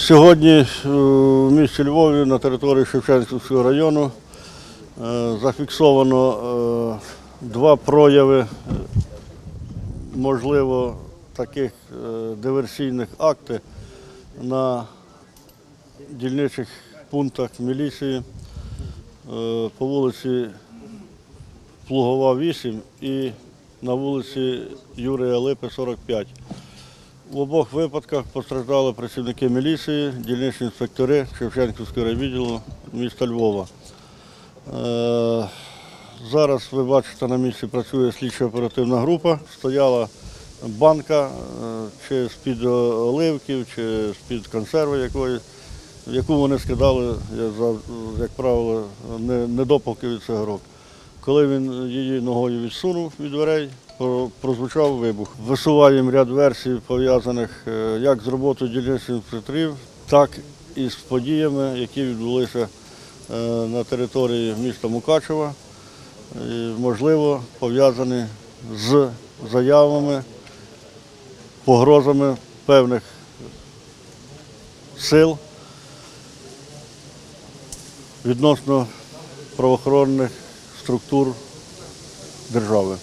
Сьогодні е, в місті Львові на території Шевченківського району е, зафіксовано е, два прояви, можливо, таких диверсійних актів на дільничих пунктах міліції по вулиці Плугова 8 і на вулиці Юрія Липи 45. В обох випадках постраждали працівники міліції, дільничні інспектори Шевченківського райвідділу міста Львова. Е, Зараз ви бачите, на місці працює слідчо-оперативна група. Стояла банка е, чи з-під оливків, чи з-під консерви якоїсь, яку вони скидали, як правило, не- недопалки від цигарок. Коли він її ногою відсунув від дверей, прозвучав вибух. Висуваємо ряд версій, пов'язаних е, як з роботою дільничних інспекторів, так і з подіями, які відбулися е, на території міста Мукачева, і, можливо, пов'язані з заявами, погрозами певних сил відносно правоохоронних структур держави.